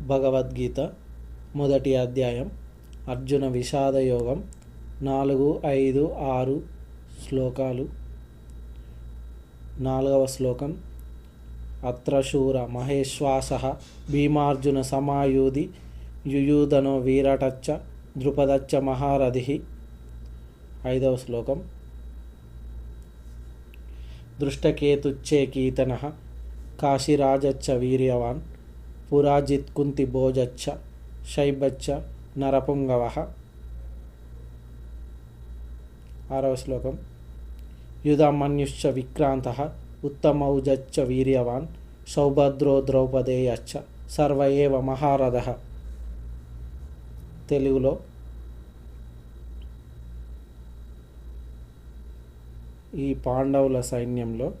భగవద్గీత మొదటి అధ్యాయం అర్జున విషాద యోగం నాలుగు ఐదు ఆరు శ్లోకాలు. నాలుగవ శ్లోకం అత్ర శూర మహేశ్వాస భీమార్జున సమాయుధి యుయూధనో వీరటచ్చ ద్రుపదచ్చ మహారథి. ఐదవ శ్లోకం దృష్టకేతుచ్చేకీతన కాశీరాజచ్చ వీర్యవాన్ పురాజిత్ కుంతి భోజచ్చ శైబచ్చ నరపుంగవ. ఆరవ శ్లోకం. యుధమన్యుశ్చ విక్రాంత ఉత్తమౌజచ్చ వీర్యవాన్ సౌభద్రో ద్రౌపదేయచ్చ సర్వ ఏవ మహారథ. తెలుగులో ఈ పాండవుల సైన్యంలో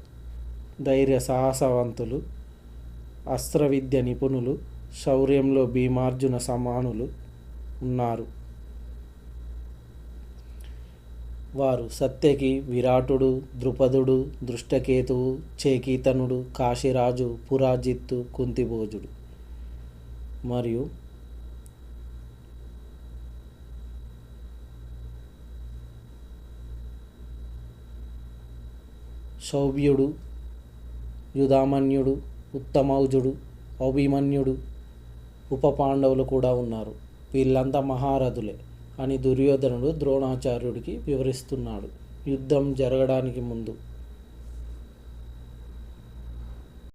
ధైర్య సాహసవంతులు అస్త్రవిద్య నిపుణులు శౌర్యంలో భీమార్జున సమానులు ఉన్నారు. వారు సత్యకి విరాటుడు ద్రుపదుడు దృష్టకేతువు చేకీతనుడు కాశీరాజు పురాజిత్తు కుంతిభోజుడు. మరియు శౌభ్యుడు యుధామన్యుడు ఉత్తమౌజుడు అభిమన్యుడు ఉప పాండవులు కూడా ఉన్నారు. వీళ్ళంతా మహారథులే అని దుర్యోధనుడు ద్రోణాచార్యుడికి వివరిస్తున్నాడు. యుద్ధం జరగడానికి ముందు